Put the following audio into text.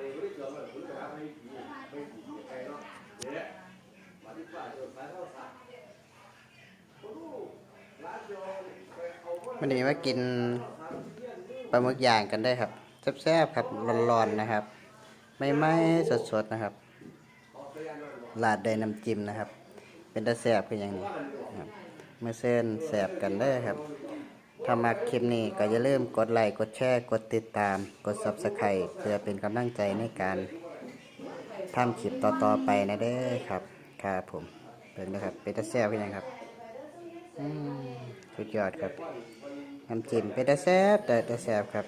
วันนี้มากินปลาหมึกย่างกันได้ครับแซ่บๆครับร้อนๆนะครับ ไม่ไหม้สดๆนะครับลาดได้น้ำจิ้มนะครับ เป็นตะแซ่บเป็นอย่างนี้ครับมาเส้นแซ่บกันได้ครับ ถ้ามาคลิปนี้ก็อย่าลืมกดไลค์กดแชร์กดติดตาม กด subscribe เพื่อเป็นกำลังใจในการทำคลิปต่อๆไปนะเด้อครับครับผมเป็นนะครับเป็นตาแซ่บคืออย่างครับสุดยอดครับน้ำจิ้มเป็นตาแซ่บแต่ตาแซ่บครับ